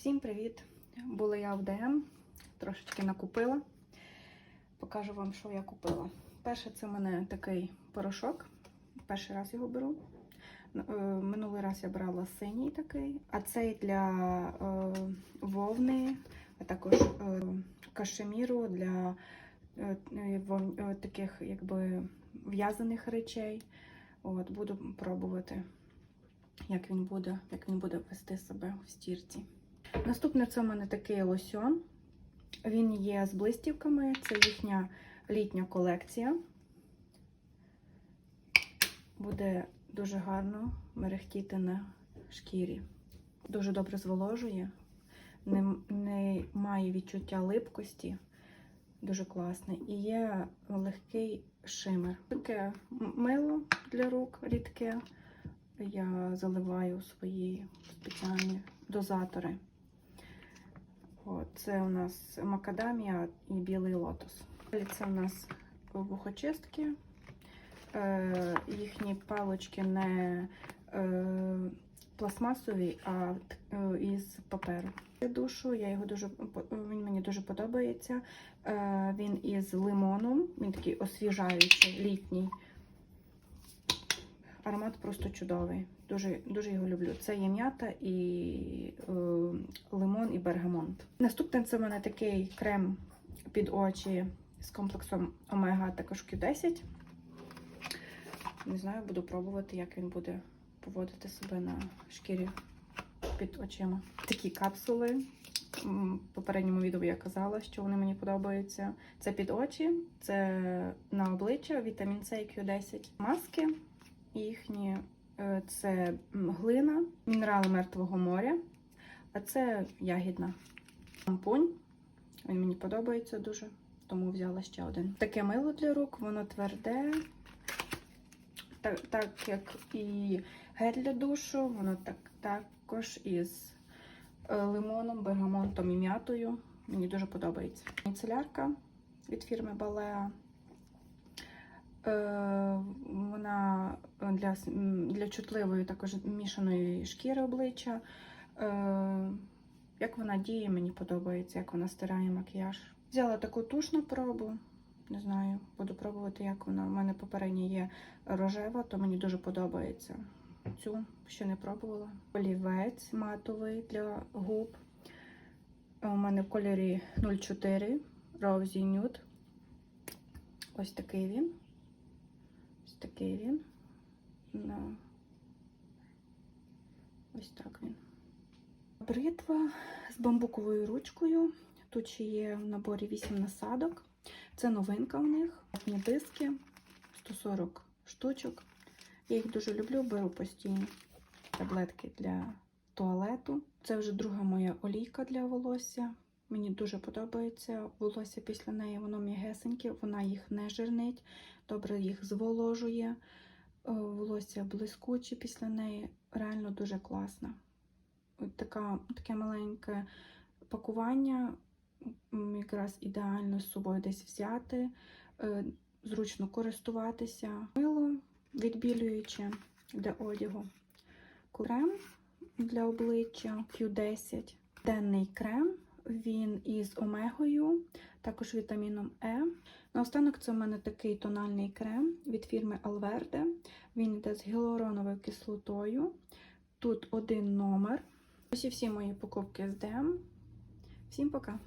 Всім привіт! Була я в ДМ, трошечки накупила. Покажу вам, що я купила. Перше, це в мене такий порошок. Перший раз його беру. Е, Минулий раз я брала синій такий, а цей для е, вовни, а також е, кашеміру для таких якби в'язаних речей. От, буду пробувати, як він буде, як він буде вести себе в стірці. Наступне це у мене такий лосьон. Він є з блистівками, це їхня літня колекція. Буде дуже гарно мерехтіти на шкірі. Дуже добре зволожує, не, не має відчуття липкості, дуже класний. І є легкий шимер. Таке мило для рук рідке. Я заливаю свої спеціальні дозатори. Це у нас макадамія і білий лотос. Далі Це у нас вухочистки. Е, їхні палочки не е, пластмасові, а е, із паперу. Я Душу, я його дуже він мені дуже подобається. Він із лимоном, він такий освіжаючий, літній. Аромат просто чудовий. Дуже, дуже його люблю. Це є м'ята і е, лимон і бергамонт. Наступний це в мене такий крем під очі з комплексом Омега, також Q10. Не знаю, буду пробувати, як він буде поводити себе на шкірі під очима. Такі капсули. В попередньому відео я казала, що вони мені подобаються. Це під очі, це на обличчя, вітамін С і Q10. Маски їхні е, це глина, мінерали мертвого моря, а це ягідна. Шампунь. Він мені подобається дуже, тому взяла ще один. Таке мило для рук, воно тверде. Так, так як і гель для душу, воно так, також із е, лимоном, бергамонтом і м'ятою. Мені дуже подобається. Міцелярка від фірми Balea. Е, Вона для, для чутливої також мішаної шкіри обличчя. Е, Як вона діє, мені подобається, як вона стирає макіяж. Взяла таку туш на пробу. Не знаю, буду пробувати, як вона. У мене попередня є рожева, то мені дуже подобається. Цю ще не пробувала. Олівець матовий для губ. У мене в кольорі 04 Rosy Nude. Ось такий він. Такий він. На... Ось так він. Бритва з бамбуковою ручкою. Тут ще є в наборі 8 насадок. Це новинка в них. Диски 140 штучок. Я їх дуже люблю, беру постійно таблетки для туалету. Це вже друга моя олійка для волосся. Мені дуже подобається волосся після неї, воно м'ягесеньке, вона їх не жирнить, добре їх зволожує. Е, Волосся блискуче після неї, реально дуже класна. Така, таке маленьке пакування, якраз ідеально з собою десь взяти, е, зручно користуватися. Мило відбілююче для одягу. Крем для обличчя Q10. Денний крем. Він із омегою, також вітаміном Е. Наостанок це в мене такий тональний крем від фірми Alverde. Він йде з гіалуроновою кислотою. Тут один номер. Ось і всі мої покупки з ДМ. Всім пока!